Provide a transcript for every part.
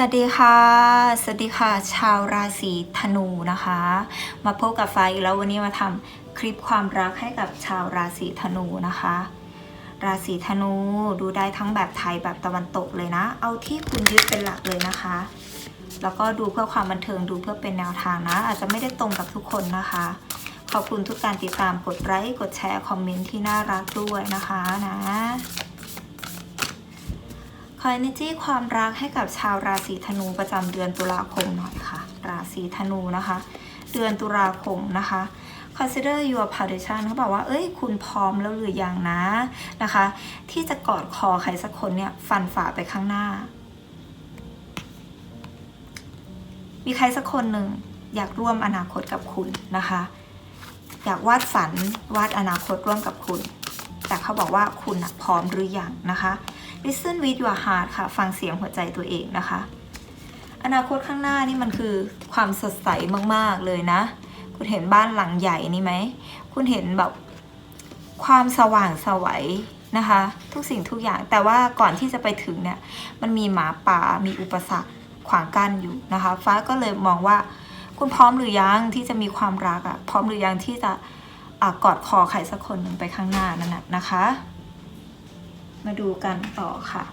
สวัสดีค่ะ สวัสดีค่ะ ชาวราศีธนูนะคะ มาพบกับฟ้าอีกแล้ววันนี้มาทำคลิปความรักให้กับชาวราศีธนูนะคะ ราศีธนูดูได้ทั้งแบบไทยแบบตะวันตกเลยนะ เอาที่คุณยึดเป็นหลักเลยนะคะ แล้วก็ดูเพื่อความบันเทิงดูเพื่อเป็นแนวทางนะ อาจจะไม่ได้ตรงกับทุกคนนะคะ ขอบคุณทุกการติดตามกดไลค์กดแชร์คอมเมนต์ที่น่ารักด้วยนะคะนะ คอยนิจี้ความรักให้กับชาวราศีธนูประจำเดือนตุลาคมหน่อยค่ะ ราศีธนูนะคะ เดือนตุลาคมนะคะ consider your position เขาบอกว่า เอ้ย คุณพร้อมแล้วหรือยังนะนะคะ ที่จะกอดคอใครสักคนเนี่ยฟันฝ่าไปข้างหน้า มีใครสักคนหนึ่งอยากร่วมอนาคตกับคุณนะคะ อยากวาดฝันวาดอนาคตร่วมกับคุณ แต่เขาบอกว่าคุณพร้อมหรือยังนะคะ listen with your heart ค่ะ ฟังเสียงหัวใจตัวเองนะคะ อนาคตข้างหน้านี่มันคือความสดใสมากๆเลยนะ คุณเห็นบ้านหลังใหญ่นี่ไหม คุณเห็นแบบความสว่างสวัยนะคะ ทุกสิ่งทุกอย่างแต่ว่าก่อนที่จะไปถึงเนี่ย มันมีหมาป่ามีอุปสรรคขวางกั้นอยู่นะคะ ฟ้าก็เลยมองว่า คุณพร้อมหรือยังที่จะมีความรักอะพร้อมหรือยังที่จะ อกอดคอใครสักคนหนึ่งไปข้างหน้านั่นนะนะคะ มาดูกันต่อค่ะ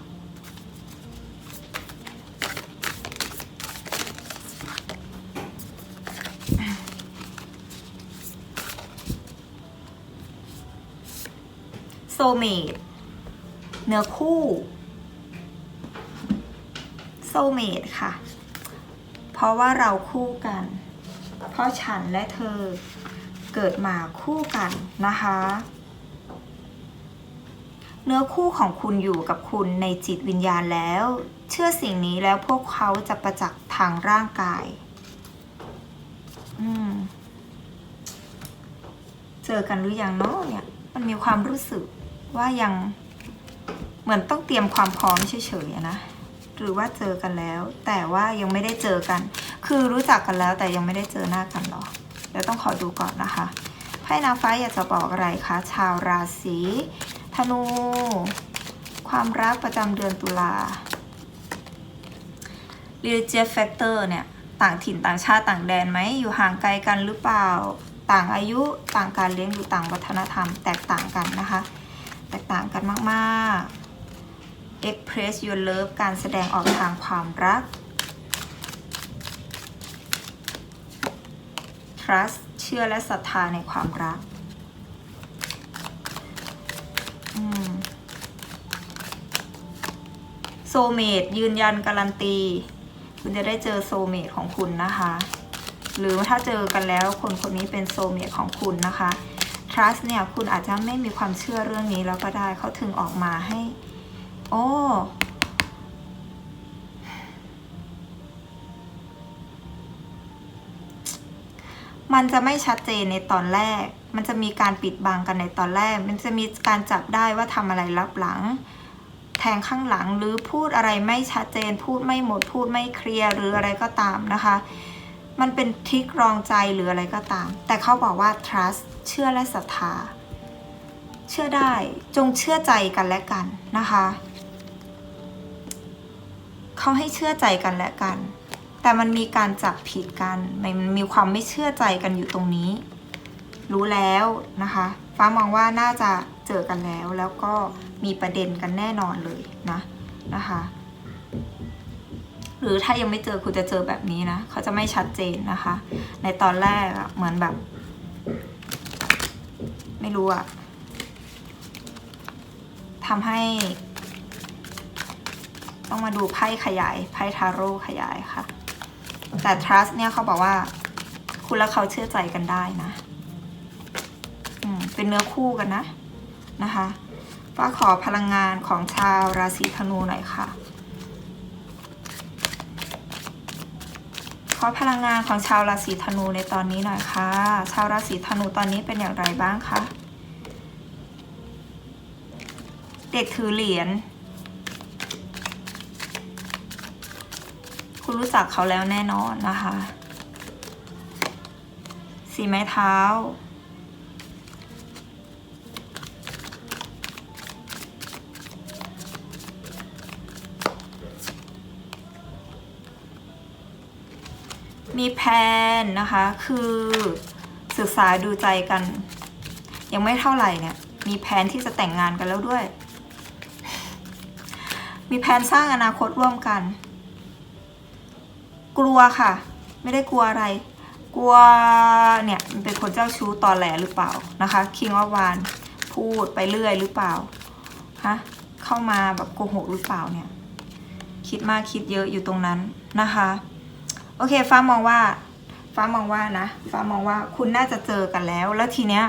โซเมดเนื้อคู่โซเมดค่ะ เพราะว่าเราคู่กัน เพราะฉันและเธอ เกิดมาคู่กันนะคะ เนื้อคู่ของคุณอยู่กับคุณในจิตวิญญาณแล้ว เชื่อสิ่งนี้แล้วพวกเขาจะประจักษ์ทางร่างกาย อืม เจอกันหรือยังเนาะเนี่ย มันมีความรู้สึกว่ายังเหมือนต้องเตรียมความพร้อมเฉยๆนะหรือว่าเจอกันแล้ว แต่ว่ายังไม่ได้เจอกัน คือรู้จักกันแล้วแต่ยังไม่ได้เจอหน้ากันหรอ ดี๋ยวต้องขอดูก่อนนะคะไพ่นางฟ้าอยากจะบอกอะไรคะชาวราศีธนู ความรักประจำเดือนตุลา religious factor เนี่ย ต่างถิ่นต่างชาติต่างแดนไหม อยู่ห่างไกลกันหรือเปล่า ต่างอายุต่างการเลี้ยงดูต่างวัฒนธรรม แตกต่างกันนะคะ แตกต่างกันมาก ๆ express your love การแสดงออกทางความรัก trust เชื่อและศรัทธาในความรักโซเมดยืนยันการันตี คุณจะได้เจอโซเมดของคุณนะคะ หรือถ้าเจอกันแล้วคนคนนี้เป็นโซเมดของคุณนะคะ trust เนี่ย คุณอาจจะไม่มีความเชื่อเรื่องนี้แล้วก็ได้เขาถึงออกมาให้ โอ้ มันจะไม่ชัดเจนในตอนแรก มันจะมีการปิดบังกันในตอนแรก มันจะมีการจับได้ว่าทำอะไรลับหลัง แทงข้างหลังหรือพูดอะไรไม่ชัดเจน พูดไม่หมด พูดไม่เคลียร์หรืออะไรก็ตามนะคะ มันเป็นทริกรองใจหรืออะไรก็ตาม แต่เขาบอกว่า trust เชื่อและศรัทธา เชื่อได้ จงเชื่อใจกันและกันนะคะ เขาให้เชื่อใจกันและกัน แต่มันมีการจับผิดกันมันมีความไม่เชื่อใจกันอยู่ตรงนี้ รู้แล้วนะคะ ฟ้ามองว่าน่าจะเจอกันแล้ว แล้วก็มีประเด็นกันแน่นอนเลยนะนะคะ หรือถ้ายังไม่เจอคุณจะเจอแบบนี้นะเขาจะไม่ชัดเจนนะคะ ในตอนแรกอะเหมือนแบบ ไม่รู้อะทำให้ต้องมาดูไพ่ขยายไพ่ทาโร่ขยายค่ะ แต่ trust เนี่ยเขาบอกว่า คุณและเขาเชื่อใจกันได้นะเป็นเนื้อคู่กันนะนะคะฟ้าขอพลังงานของชาวราศีธนูหน่อยค่ะ ขอพลังงานของชาวราศีธนูในตอนนี้หน่อยค่ะ ชาวราศีธนูตอนนี้เป็นอย่างไรบ้างคะ เด็กถือเหรียญ คุณรู้จักเขาแล้วแน่นอนนะคะ สีไม้เท้า มีแพนนะคะ คือศึกษาดูใจกัน ยังไม่เท่าไหร่เนี่ย มีแผนที่จะแต่งงานกันแล้วด้วย มีแผนสร้างอนาคตร่วมกัน กลัวค่ะ ไม่ได้กลัวอะไร กลัวเนี่ยมันเป็นคนเจ้าชู้ตอแหลหรือเปล่านะคะคิงอวานพูดไปเรื่อยหรือเปล่าฮะเข้ามาแบบโกหกหรือเปล่าเนี่ย คิดมากคิดเยอะอยู่ตรงนั้นนะคะ โอเคฟ้ามองว่าฟ้ามองว่านะฟ้ามองว่าคุณน่าจะเจอกันแล้ว แล้วทีเนี้ย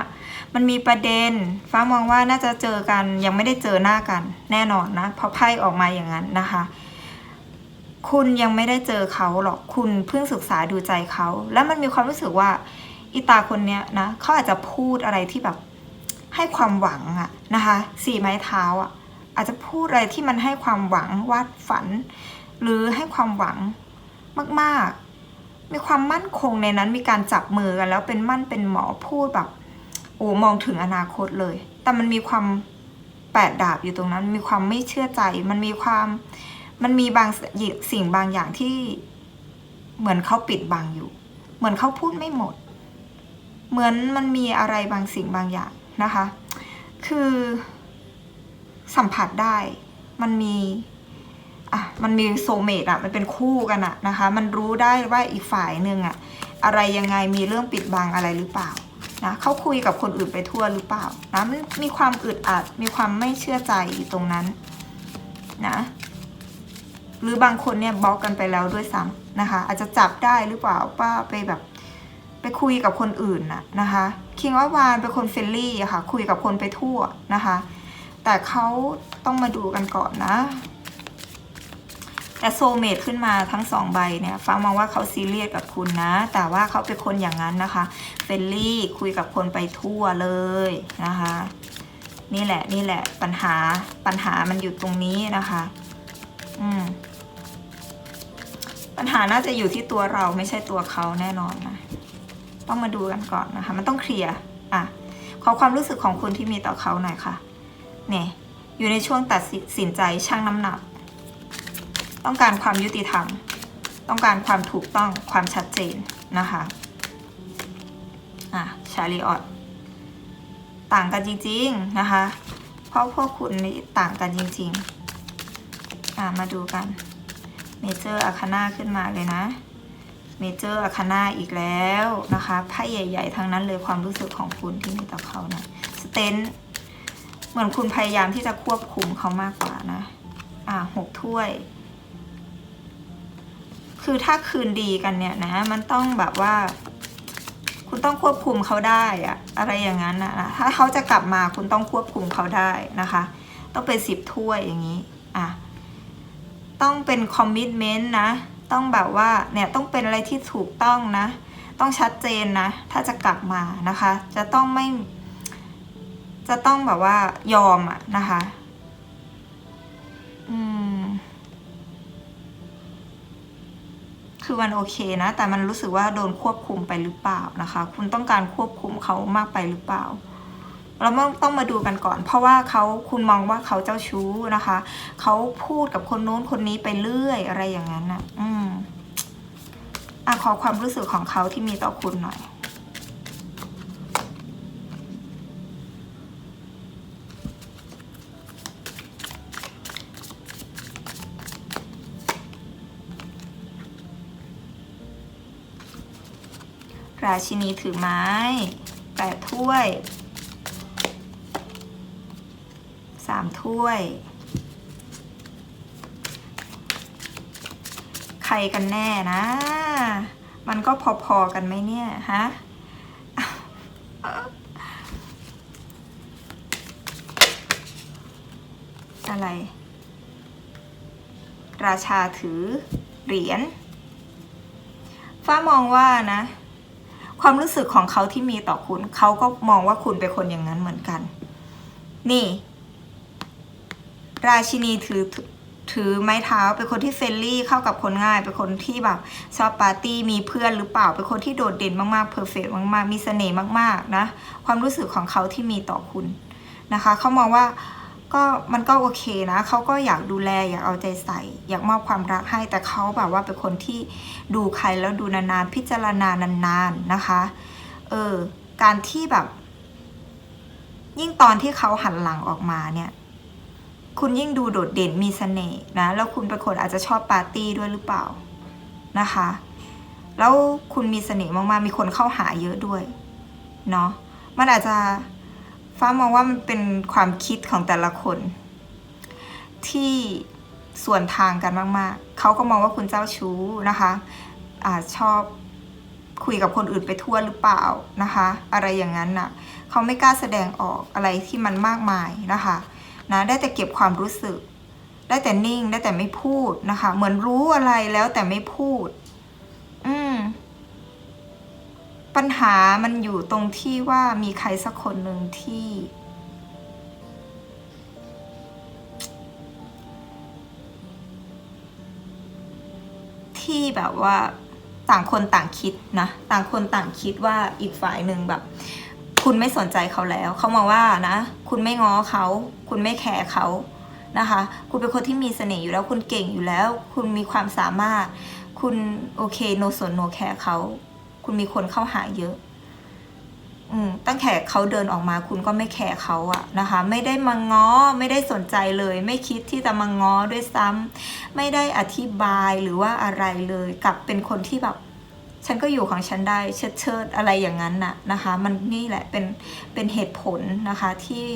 มันมีประเด็น ฟ้ามองว่าน่าจะเจอกันยังไม่ได้เจอหน้ากัน แน่นอนนะเพราะไพ่ออกมาอย่างนั้นนะคะ คุณยังไม่ได้เจอเขาหรอกคุณเพิ่งศึกษาดูใจเขา แล้วมันมีความรู้สึกว่าอีตาคนเนี้ยนะเขาอาจจะพูดอะไรที่แบบให้ความหวังอะนะคะสี่ไม้เท้าอะอาจจะพูดอะไรที่มันให้ความหวังวาดฝัน หรือให้ความหวังมากๆ มีความมั่นคงในนั้นมีการจับมือกัน แล้วเป็นมั่นเป็นหมอพูดแบบโอ้มองถึงอนาคตเลย แต่มันมีความแปดดาบอยู่ตรงนั้น มีความไม่เชื่อใจ มันมีความ มันมีบางสิ่งบางอย่างที่เหมือนเขาปิดบังอยู่ เหมือนเขาพูดไม่หมด เหมือนมันมีอะไรบางสิ่งบางอย่างนะคะ คือสัมผัสได้ มันมีอะมันมีโซเมตอะ มันเป็นคู่กันอะนะคะ มันรู้ได้ว่าอีกฝ่ายหนึ่งอะ อะไรยังไงมีเรื่องปิดบังอะไรหรือเปล่านะเขาคุยกับคนอื่นไปทั่วหรือเปล่านะมันมีความอึดอัด มีความไม่เชื่อใจอยู่ตรงนั้นนะ หรือบางคนเนี่ยบล็อกกันไปแล้วด้วยซ้ำนะคะ อาจจะจับได้หรือเปล่าป้าไปแบบไปคุยกับคนอื่นน่ะนะคะคิงว่าวานเป็นคนเฟรนลี่อะค่ะ คุยกับคนไปทั่วนะคะ แต่เขาต้องมาดูกันก่อนนะ แต่โซเมทขึ้นมาทั้งสองใบเนี่ยฟังมองว่าเขาซีเรียสกับคุณนะ แต่ว่าเขาเป็นคนอย่างนั้นนะคะเฟรนลี่คุยกับคนไปทั่วเลยนะคะ นี่แหละนี่แหละปัญหาปัญหามันอยู่ตรงนี้นะคะ อืม ปัญหาน่าจะอยู่ที่ตัวเราไม่ใช่ตัวเขาแน่นอนนะ ต้องมาดูกันก่อนนะคะ มันต้องเคลียร์อะขอความรู้สึกของคุณที่มีต่อเขาหน่อยค่ะ เนี่ย อยู่ในช่วงตัดสินใจชั่งน้ำหนัก ต้องการความยุติธรรม ต้องการความถูกต้องความชัดเจนนะคะอะชาลีออตต่างกันจริงๆนะคะ เพราะพวกคุณนี่ต่างกันจริงๆ อะมาดูกัน เมเจอร์อาคาน่าขึ้นมาเลยนะเมเจอร์อาคาน่าอีกแล้วนะคะไพ่ใหญ่ ๆ ทั้งนั้นเลยความรู้สึกของคุณที่มีต่อเขานะสเตนเหมือนคุณพยายามที่จะควบคุมเขามากกว่านะ อ่าหกถ้วย คือถ้าคืนดีกันเนี่ยนะ มันต้องแบบว่า คุณต้องควบคุมเขาได้อะอะไรอย่างนั้นนะถ้าเขาจะกลับมาคุณต้องควบคุมเขาได้นะคะ ต้องเป็นสิบถ้วยอย่างนี้ อะ ต้องเป็นคอมมิชเมนต์นะ ต้องแบบว่าเนี่ยต้องเป็นอะไรที่ถูกต้องนะ ต้องชัดเจนนะ ถ้าจะกลับมานะคะ จะต้องไม่ จะต้องแบบว่ายอมอะนะคะอืมคือมันโอเคนะ แต่มันรู้สึกว่าโดนควบคุมไปหรือเปล่านะคะ คุณต้องการควบคุมเขามากไปหรือเปล่า เราต้องมาดูกันก่อน เพราะว่าเขาคุณมองว่าเขาเจ้าชู้นะคะ เขาพูดกับคนโน้นคนนี้ไปเรื่อยอะไรอย่างนั้นอะ อืมอะขอความรู้สึกของเขาที่มีต่อคุณหน่อยราชินีถือไม้แปดถ้วย สาม ถ้วย ใครกันแน่นะ มันก็พอๆกันไหมเนี่ย ฮะ อะไร ราชาถือ เหรียญ ฟ้ามองว่านะ ความรู้สึกของเขาที่มีต่อคุณ เขาก็มองว่าคุณเป็นคนอย่างนั้นเหมือนกัน นี่ ราชินีถือถือไม้เท้าเป็นคนที่เฟรนลี่เข้ากับคนง่าย เป็นคนที่แบบชอบปาร์ตี้มีเพื่อนหรือเปล่า เป็นคนที่โดดเด่นมากๆเพอร์เฟกมากๆ มีเสน่ห์มากๆนะ ความรู้สึกของเขาที่มีต่อคุณนะคะเขามองว่าก็มันก็โอเคนะเขาก็อยากดูแลอยากเอาใจใส่ อยากมอบความรักให้แต่เขาแบบว่าเป็นคนที่ดูใครแล้วดูนานๆพิจารณานานๆนะคะเออการที่แบบ ยิ่งตอนที่เขาหันหลังออกมาเนี่ย คุณยิ่งดูโดดเด่นมีเสน่ห์นะ แล้วคุณเป็นคนอาจจะชอบปาร์ตี้ด้วยหรือเปล่านะคะ แล้วคุณมีเสน่ห์มากๆ มีคนเข้าหาเยอะด้วยเนาะ มันอาจจะฟ้ามองว่ามันเป็นความคิดของแต่ละคน ที่ส่วนทางกันมาก ๆ เขาก็มองว่าคุณเจ้าชู้นะคะอาชอบคุยกับคนอื่นไปทั่วหรือเปล่านะคะ อะไรอย่างนั้นน่ะ เขาไม่กล้าแสดงออกอะไรที่มันมากมายนะคะ นะได้แต่เก็บความรู้สึก ได้แต่นิ่งได้แต่ไม่พูดนะคะ เหมือนรู้อะไรแล้วแต่ไม่พูด อืม ปัญหามันอยู่ตรงที่ว่ามีใครสักคนหนึ่งที่ ที่แบบว่าต่างคนต่างคิดนะ ต่างคนต่างคิดว่าอีกฝ่ายหนึ่งแบบ คุณไม่สนใจเขาแล้ว เขามองว่านะ คุณไม่ง้อเขา คุณไม่แคร์เขานะคะ คุณเป็นคนที่มีเสน่ห์อยู่แล้ว คุณเก่งอยู่แล้ว คุณมีความสามารถ คุณโอเคโนสนโนแคร์เขา คุณมีคนเข้าหาเยอะ อืมตั้งแต่เขาเดินออกมา คุณก็ไม่แคร์เขาอะนะคะ ไม่ได้มาง้อ ไม่ได้สนใจเลย ไม่คิดที่จะมาง้อด้วยซ้ำไม่ได้อธิบายหรือว่าอะไรเลย กลับเป็นคนที่แบบ ฉันก็อยู่ของฉันได้เชิดเชิดอะไรอย่างนั้นน่ะนะคะ มันนี่แหละเป็นเป็นเหตุผลนะคะที่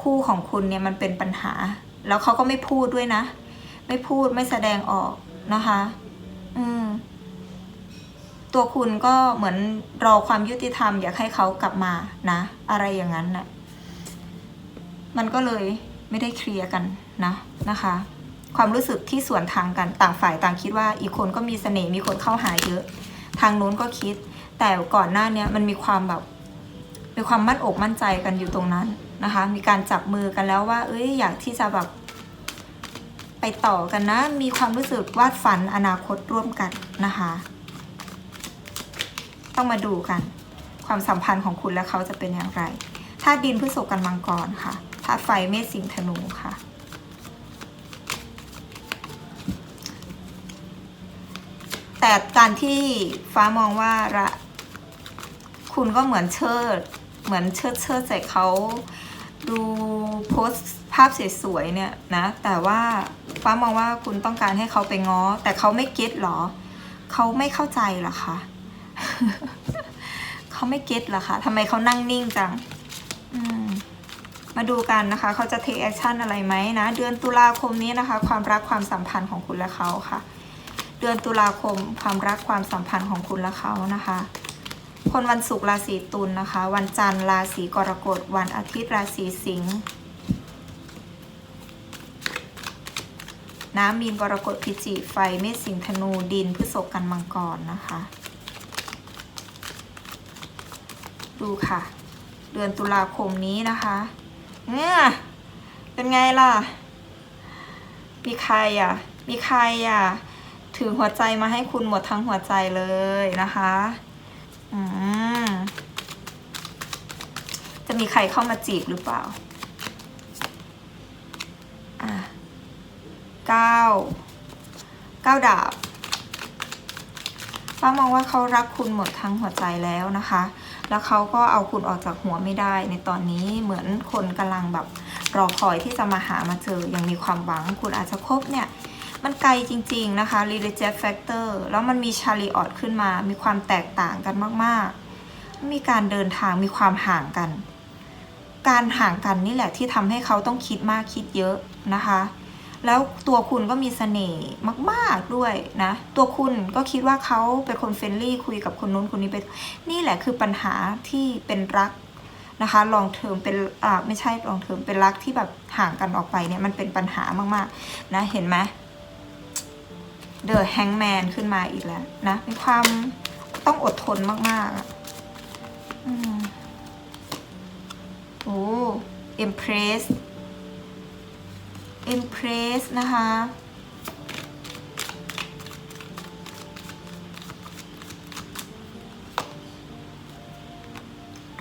คู่ของคุณเนี่ยมันเป็นปัญหา แล้วเขาก็ไม่พูดด้วยนะ ไม่พูดไม่แสดงออกนะคะ อืม ตัวคุณก็เหมือนรอความยุติธรรม อยากให้เขากลับมานะ อะไรอย่างนั้นน่ะมันก็เลยไม่ได้เคลียร์กันนะนะคะ ความรู้สึกที่สวนทางกันต่างฝ่ายต่างคิดว่าอีกคนก็มีเสน่ห์มีคนเข้าหาเยอะ ทางโน้นก็คิด แต่ก่อนหน้านี้มันมีความแบบมีความมั่นอกมั่นใจกันอยู่ตรงนั้นนะคะ มีการจับมือกันแล้วว่า เอ้ยอยากที่จะแบบไปต่อกันนะ มีความรู้สึกวาดฝันอนาคตร่วมกันนะคะ ต้องมาดูกัน ความสัมพันธ์ของคุณและเขาจะเป็นอย่างไรธาตุดินพฤษภกันมังกรค่ะธาตุไฟเมษสิงห์ธนูค่ะ แต่การที่ฟ้ามองว่าระคุณก็เหมือนเชิด เหมือนเชิดเชิดใส่เขาดูโพสภาพสวยๆเนี่ยนะ แต่ว่าฟ้ามองว่าคุณต้องการให้เขาไปง้อ แต่เขาไม่เก็ตหรอ เขาไม่เข้าใจเหรอคะเขาไม่เก็ตเหรอคะทำไมเขานั่งนิ่งจังมมาดูกันนะคะ เขาจะ take action อะไรไหมนะ เดือนตุลาคมนี้นะคะ ความรักความสัมพันธ์ของคุณและเขาค่ะ เดือนตุลาคมความรักความสัมพันธ์ของคุณและเขานะคะ คนวันศุกร์ราศีตุลนะคะ วันจันทร์ราศีกรกฎวันอาทิตย์ราศีสิงห์น้ำมีนกรกฎพิจิไฟเมษสิงธนูดินพฤษภกันมังกรนะคะ ดูค่ะ เดือนตุลาคมนี้นะคะเนี่ยเป็นไงล่ะ มีใครอะ มีใครอะ ถือหัวใจมาให้คุณหมดทั้งหัวใจเลยนะคะอืมจะมีใครเข้ามาจีบหรือเปล่าอะเก้าเก้าดาบป้ามองว่าเขารักคุณหมดทั้งหัวใจแล้วนะคะ แล้วเขาก็เอาคุณออกจากหัวไม่ได้ในตอนนี้เหมือนคนกำลังแบบรอคอยที่จะมาหามาเจอ ยังมีความหวัง คุณอาจจะคบเนี่ย มันไกลจริงๆนะคะ r e l i g i o u factor แล้วมันมีชาลีออดขึ้นมา มีความแตกต่างกันมากๆ มีการเดินทางมีความห่างกัน การห่างกันนี่แหละที่ทำให้เขาต้องคิดมากคิดเยอะนะคะ แล้วตัวคุณก็มีเสน่ห์มากๆด้วยนะ ตัวคุณก็คิดว่าเขาเป็นคนเฟรนลี่คุยกับคนนู้นคนนี้ไป นี่แหละคือปัญหาที่เป็นรักนะคะลองเทอมเป็นอ่าไม่ใช่ลองเทอมเป็นรักที่แบบห่างกันออกไปเนี่ยมันเป็นปัญหามากๆนะเห็นไหม เดอะแฮงแมนขึ้นมาอีกแล้วนะ มีความต้องอดทนมากๆอะอืมโอ้ impress impress นะคะ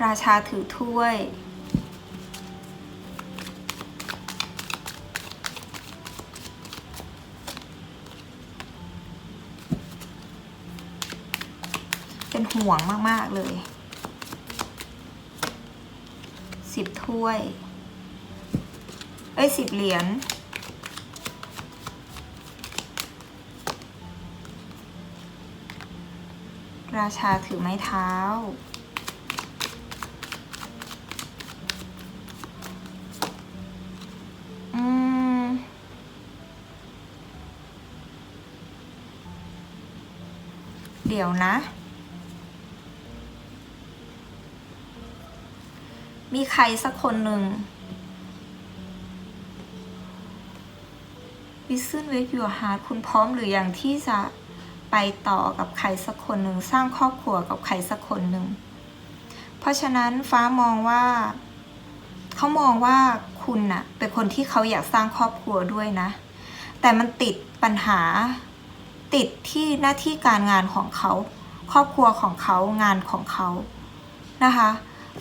ราชาถือถ้วย เป็นห่วงมาก ๆ เลยสิบถ้วย เอ้ยสิบเหรียญราชาถือไม้เท้า อืม เดี๋ยวนะ มีใครสักคนหนึ่ง Listen with your heart คุณพร้อมหรือยังที่จะไปต่อกับใครสักคนหนึ่ง สร้างครอบครัวกับใครสักคนหนึ่ง เพราะฉะนั้นฟ้ามองว่า เขามองว่าคุณน่ะ เป็นคนที่เขาอยากสร้างครอบครัวด้วยนะ แต่มันติดปัญหา ติดที่หน้าที่การงานของเขา ครอบครัวของเขางานของเขานะคะ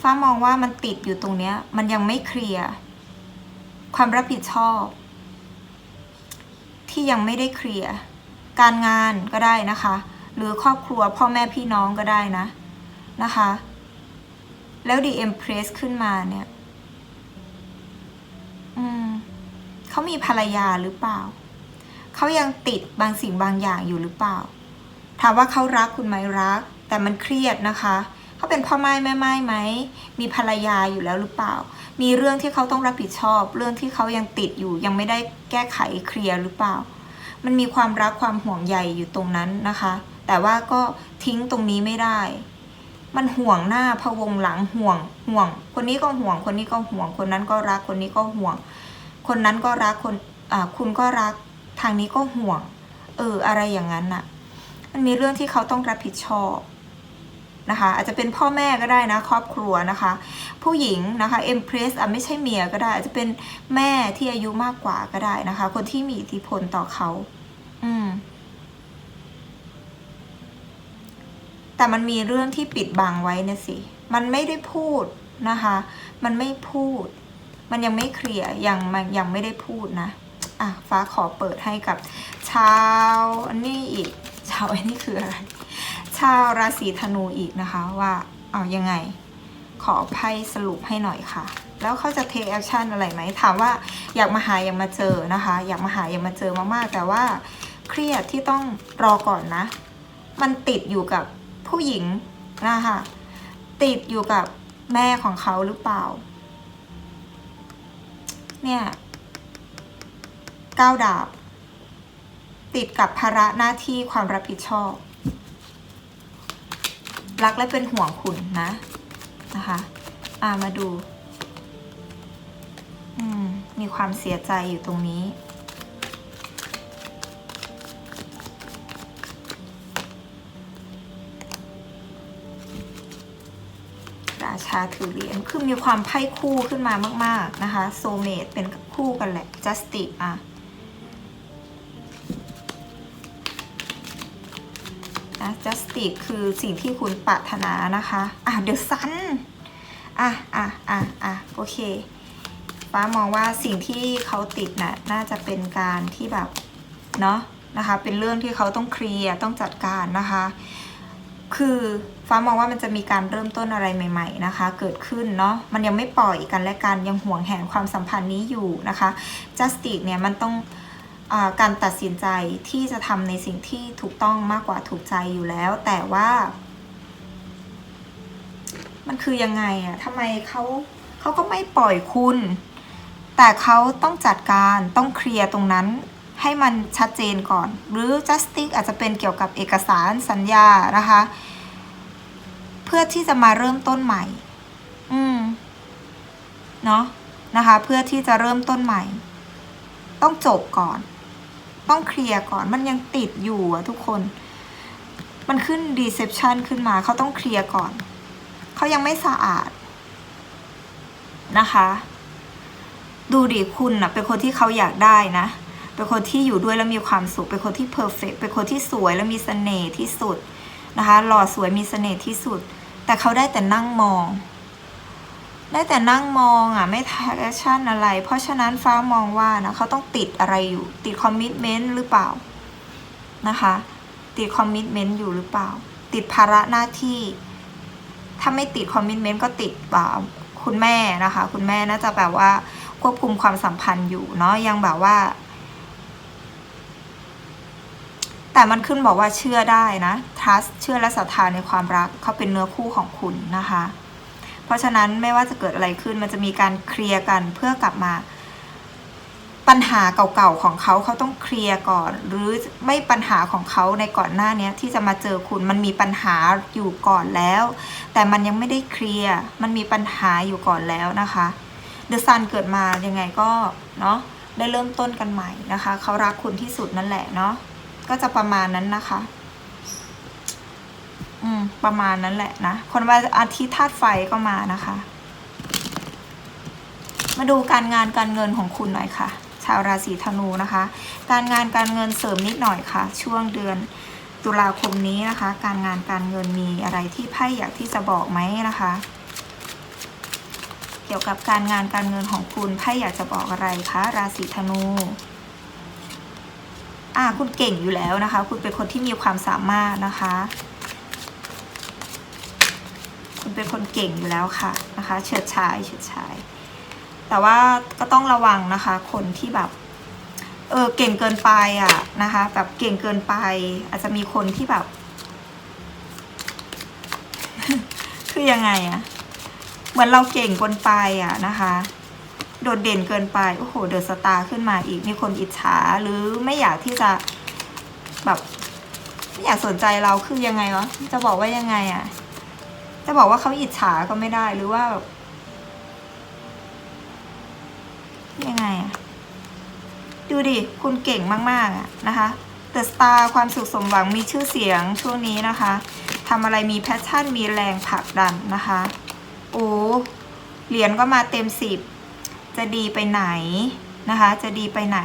ฟ้ามองว่ามันติดอยู่ตรงเนี้ย มันยังไม่เคลียร์ความรับผิดชอบ ที่ยังไม่ได้เคลียร์การงานก็ได้นะคะ หรือครอบครัวพ่อแม่พี่น้องก็ได้นะนะคะ แล้วดีเอ็มเพรสขึ้นมาเนี่ยอืมเขามีภรรยาหรือเปล่าเขายังติดบางสิ่งบางอย่างอยู่หรือเปล่า ถามว่าเขารักคุณไหมรัก แต่มันเครียดนะคะ เขาเป็นพ่อไม้แม่ไม้ไหม มีภรรยาอยู่แล้วหรือเปล่า มีเรื่องที่เขาต้องรับผิดชอบ เรื่องที่เขายังติดอยู่ยังไม่ได้แก้ไขเคลียร์หรือเปล่า มันมีความรักความห่วงใยอยู่ตรงนั้นนะคะ แต่ว่าก็ทิ้งตรงนี้ไม่ได้ มันห่วงหน้าพะวงหลังห่วงห่วง คนนี้ก็ห่วง คนนี้ก็ห่วง คนนั้นก็รัก คนนี้ก็ห่วง คนนั้นก็รัก คนคุณก็รัก ทางนี้ก็ห่วง เออ อะไรอย่างนั้นน่ะ มันมีเรื่องที่เขาต้องรับผิดชอบ นะคะ อาจจะเป็นพ่อแม่ก็ได้นะครอบครัวนะคะ ผู้หญิงนะคะเอ็มเพรสอะไม่ใช่เมียก็ได้ อาจจะเป็นแม่ที่อายุมากกว่าก็ได้นะคะ คนที่มีอิทธิพลต่อเขา อืม แต่มันมีเรื่องที่ปิดบังไว้เนี่ยสิ มันไม่ได้พูดนะคะ มันไม่พูด มันยังไม่เคลียร์ยังมันยังไม่ได้พูดนะอะฟ้าขอเปิดให้กับชาวอันนี้อีกชาวอันนี้คืออะไร ชาวราศีธนูอีกนะคะว่าเอายังไง ขอไพ่สรุปให้หน่อยค่ะ แล้วเขาจะเทคแอคชั่นอะไรไหมถามว่าอยากมาหาอยากมาเจอนะคะ อยากมาหาอยากมาเจอมากๆ แต่ว่าเครียดที่ต้องรอก่อนนะ มันติดอยู่กับผู้หญิงนะคะติดอยู่กับแม่ของเขาหรือเปล่า เนี่ยก้าวดาบ ติดกับภาระหน้าที่ความรับผิดชอบ รักและเป็นห่วงคุณนะนะคะอ่ามาดู อืม มีความเสียใจอยู่ตรงนี้ ราชาถือเหรียญคือมีความไพ่คู่ขึ้นมามาก ๆ นะคะ โซเมตเป็นคู่กันแหละจัสติอะ นะจัสติคือสิ่งที่คุณปรารถนานะคะ อะเดอะซันอะอะอะอะโอเค ป้ามองว่าสิ่งที่เขาติดน่ะน่าจะเป็นการที่แบบ เนาะนะคะ เป็นเรื่องที่เขาต้องเคลียร์ต้องจัดการนะคะ คือฟ้ามองว่ามันจะมีการเริ่มต้นอะไรใหม่ ๆนะคะ เกิดขึ้นเนาะมันยังไม่ปล่อยกันและกันยังห่วงแหนความสัมพันธ์นี้อยู่นะคะจัสติกเนี่ยมันต้อง การตัดสินใจที่จะทำในสิ่งที่ถูกต้องมากกว่าถูกใจอยู่แล้ว แต่ว่า มันคือยังไงอะทำไมเขาเขาก็ไม่ปล่อยคุณ แต่เขาต้องจัดการต้องเคลียร์ตรงนั้นให้มันชัดเจนก่อน หรือ justice อาจจะเป็นเกี่ยวกับเอกสารสัญญานะคะ เพื่อที่จะมาเริ่มต้นใหม่ อืม เนาะนะคะ เพื่อที่จะเริ่มต้นใหม่ ต้องจบก่อน ต้องเคลียร์ก่อนมันยังติดอยู่อะทุกคน มันขึ้น deception ขึ้นมาเขาต้องเคลียร์ก่อน เขายังไม่สะอาดนะคะ ดูดิคุณอะเป็นคนที่เขาอยากได้นะ เป็นคนที่อยู่ด้วยแล้วมีความสุข เป็นคนที่เพอร์เฟกเป็นคนที่สวยและมีเสน่ห์ที่สุดนะคะ หล่อสวยมีเสน่ห์ที่สุด แต่เขาได้แต่นั่งมอง ได้แต่นั่งมองอะ ไม่แทคแอคชั่นอะไร เพราะฉะนั้นฟ้ามองว่านะเขาต้องติดอะไรอยู่ ติดคอมมิชเมนต์หรือเปล่านะคะ ติดคอมมิชเมนต์อยู่หรือเปล่า ติดภาระหน้าที่ ถ้าไม่ติดคอมมิชเมนต์ก็ติดแบบคุณแม่นะคะ คุณแม่น่าจะแบบว่าควบคุมความสัมพันธ์อยู่เนาะยังแบบว่า แต่มันขึ้นบอกว่าเชื่อได้นะ trust เชื่อและศรัทธาในความรักเขาเป็นเนื้อคู่ของคุณนะคะ เพราะฉะนั้นไม่ว่าจะเกิดอะไรขึ้นมันจะมีการเคลียร์กันเพื่อกลับมา ปัญหาเก่าๆของเขาเขาต้องเคลียร์ก่อน หรือไม่ปัญหาของเขาในก่อนหน้านี้ที่จะมาเจอคุณมันมีปัญหาอยู่ก่อนแล้ว แต่มันยังไม่ได้เคลียร์มันมีปัญหาอยู่ก่อนแล้วนะคะเดอะซันเกิดมายังไงก็เนาะได้เริ่มต้นกันใหม่นะคะ เขารักคุณที่สุดนั่นแหละเนาะก็จะประมาณนั้นนะคะ อืม ประมาณนั้นแหละนะ คนวันอาทิตย์ธาตุไฟก็มานะคะ มาดูการงานการเงินของคุณหน่อยค่ะ ชาวราศีธนูนะคะ การงานการเงินเสริมนิดหน่อยค่ะ ช่วงเดือนตุลาคมนี้นะคะ การงานการเงินมีอะไรที่ไพ่อยากที่จะบอกไหมนะคะ เกี่ยวกับการงานการเงินของคุณไพ่อยากจะบอกอะไรคะราศีธนูอ่าคุณเก่งอยู่แล้วนะคะ คุณเป็นคนที่มีความสามารถนะคะ เป็นคนเก่งอยู่แล้วค่ะนะคะเฉิดฉายเฉิดฉาย แต่ว่าก็ต้องระวังนะคะ คนที่แบบเออเก่งเกินไปอะนะคะแบบเก่งเกินไป อาจจะมีคนที่แบบ คือยังไงอะเหมือนเราเก่งเกินไปอะนะคะ โดดเด่นเกินไปโอ้โหเดอะสตาร์ขึ้นมาอีกมีคนอิจฉาหรือไม่อยากที่จะแบบไม่อยากสนใจเราคือยังไงวะจะบอกว่ายังไงอะ จะบอกว่าเขาอิจฉาก็ไม่ได้หรือว่าแบบยังไงอะดูดิ คุณเก่งมากๆอะนะคะเดอะสตาร์ความสุขสมหวังมีชื่อเสียงช่วงนี้นะคะทำอะไรมีแพชชั่นมีแรงผลักดันนะคะ โอ้เหรียญก็มาเต็มสิบจะดีไปไหนนะคะ จะดีไปไหน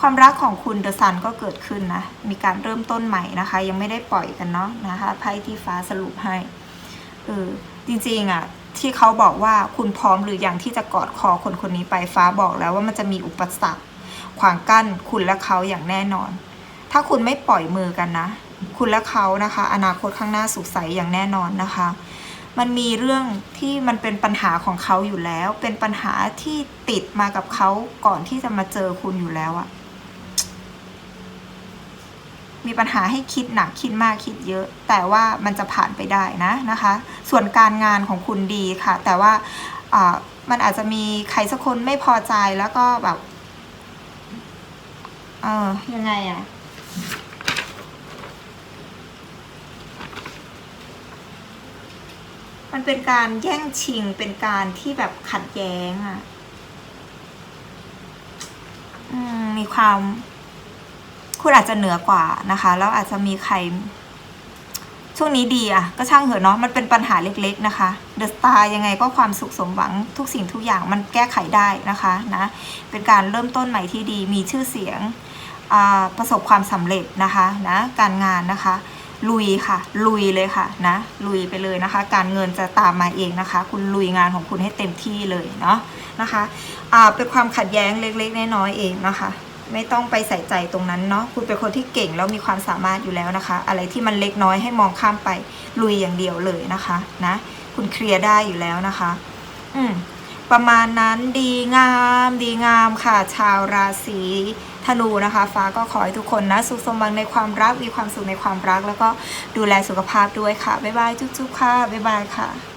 ความรักของคุณเดอะซันก็เกิดขึ้นนะ มีการเริ่มต้นใหม่นะคะ ยังไม่ได้ปล่อยกันเนาะนะคะไพ่ที่ฟ้าสรุปให้ ออจริงๆอะที่เขาบอกว่าคุณพร้อมหรือยังที่จะกอดคอคนคนนี้ไปฟ้าบอกแล้วว่ามันจะมีอุปสรรคขวางกั้นคุณและเขาอย่างแน่นอน ถ้าคุณไม่ปล่อยมือกันนะ คุณและเขานะคะ อนาคตข้างหน้าสุขใสอย่างแน่นอนนะคะ มันมีเรื่องที่มันเป็นปัญหาของเขาอยู่แล้ว เป็นปัญหาที่ติดมากับเขาก่อนที่จะมาเจอคุณอยู่แล้วอะ มีปัญหาให้คิดหนักคิดมากคิดเยอะ แต่ว่ามันจะผ่านไปได้นะนะคะ ส่วนการงานของคุณดีค่ะ แต่ว่ามันอาจจะมีใครสักคนไม่พอใจแล้วก็แบบเออยังไงอะมันเป็นการแย่งชิงเป็นการที่แบบขัดแย้งอะอืมมีความ คุณอาจจะเหนือกว่านะคะ แล้วอาจจะมีใคร ช่วงนี้ดีอะก็ช่างเหอะเนาะมันเป็นปัญหาเล็กๆนะคะเดอะสตาร์ยังไงก็ความสุขสมหวังทุกสิ่งทุกอย่างมันแก้ไขได้นะคะนะเป็นการเริ่มต้นใหม่ที่ดีมีชื่อเสียงประสบความสำเร็จนะคะนะการงานนะคะ ลุยค่ะ ลุยเลยค่ะนะลุยไปเลยนะคะ การเงินจะตามมาเองนะคะ คุณลุยงานของคุณให้เต็มที่เลยเนาะนะคะเป็นความขัดแย้งเล็กๆน้อยๆเองนะคะ ไม่ต้องไปใส่ใจตรงนั้นเนาะคุณเป็นคนที่เก่งแล้วมีความสามารถอยู่แล้วนะคะ อะไรที่มันเล็กน้อยให้มองข้ามไปลุยอย่างเดียวเลยนะคะนะคุณเคลียร์ได้อยู่แล้วนะคะ อืมประมาณนั้นดีงามดีงามค่ะ ชาวราศีธนูนะคะ ฟ้าก็ขอให้ทุกคนนะสุขสมหวังในความรักมีความสุขในความรัก แล้วก็ดูแลสุขภาพด้วยค่ะ บ๊ายบายจุ๊บๆค่ะ บ๊ายบายค่ะ